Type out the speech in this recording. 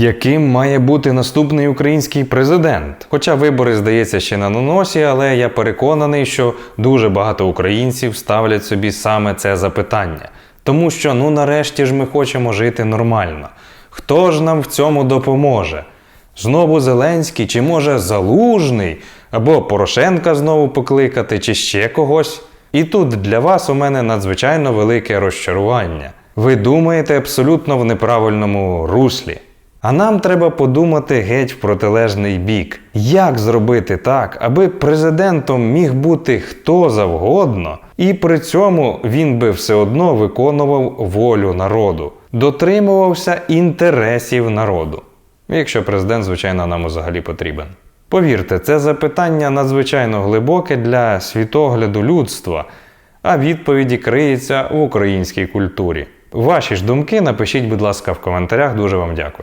Яким має бути наступний український президент? Хоча вибори, здається, ще на носі, але я переконаний, що дуже багато українців ставлять собі саме це запитання. Тому що ну нарешті ж ми хочемо жити нормально. Хто ж нам в цьому допоможе? Знову Зеленський, чи може Залужний, або Порошенка знову покликати, чи ще когось? І тут для вас у мене надзвичайно велике розчарування. Ви думаєте абсолютно в неправильному руслі. А нам треба подумати геть в протилежний бік. Як зробити так, аби президентом міг бути хто завгодно, і при цьому він би все одно виконував волю народу, дотримувався інтересів народу. Якщо президент, звичайно, нам взагалі потрібен. Повірте, це запитання надзвичайно глибоке для світогляду людства, а відповіді криються в українській культурі. Ваші ж думки напишіть, будь ласка, в коментарях. Дуже вам дякую.